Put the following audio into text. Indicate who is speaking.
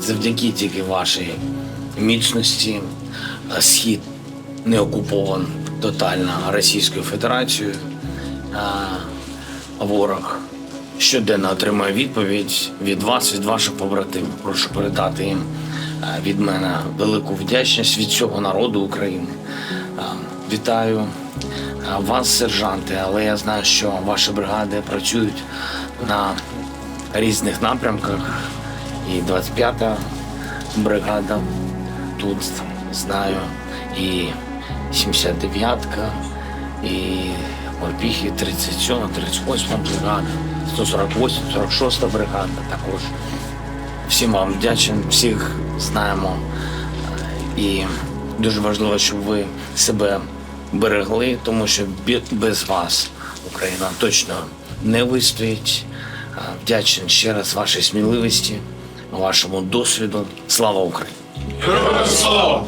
Speaker 1: завдяки тільки вашій міцності е, схід не окупован тотально Російською Федерацією. Ворог щоденно отримує відповідь від вас, від ваших побратимів. Прошу передати їм е, від мене велику вдячність від цього народу України. Вітаю е, вас, сержанти, але я знаю, що ваші бригади працюють на різних напрямках. І 25-та бригада тут знаю, і 79-ка, і Морпіхи 37, 38 бригада, 148, 46 бригада також. Всім вам вдячен, всіх знаємо. І дуже важливо, щоб ви себе берегли, тому що без вас Україна точно не вистоїть. Вдячен ще раз вашій сміливості, вашому досвіду. Слава Україні!
Speaker 2: Слава!